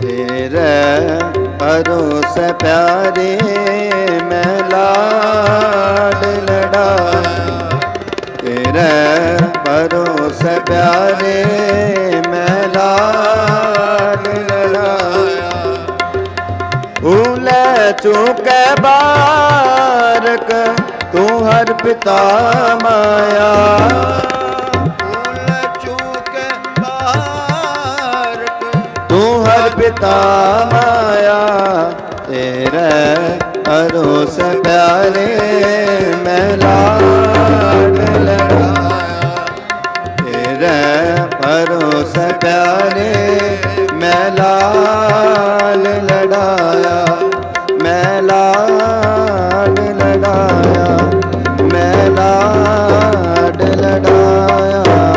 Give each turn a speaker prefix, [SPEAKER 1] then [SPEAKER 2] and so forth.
[SPEAKER 1] ਤੇਰੇ ਪਰੋਸ ਪਿਆਰੇ ਮੈਂ ਲਾਡ ਲੜਾਇਆ ਤੇਰੇ ਪਰੋਸ ਪਿਆਰੇ ਮੈਂ ਲਾਡ ਲੜਾਇਆ ਭੂਲੇ ਚੁਕੇ ਬਾਰਕ ਤੂੰ ਹਰ ਪਿਤਾ ਮਾਇਆ
[SPEAKER 2] ਪਿਤਾ ਮਾਇਆ ਤੇਰੇ
[SPEAKER 1] ਅਰੋਸ ਪਿਆਰੇ ਮੈਂ ਲਾਡ ਲਗਾਇਆ ਤੇਰੇ ਅਰੋਸ ਪਿਆਰੇ ਮੈਂ ਲਾਲ ਲੜਾਇਆ ਮੈਂ ਲਾਡ ਲੜਾਇਆ ਮੈਂ ਲਾਡ ਲੜਾਇਆ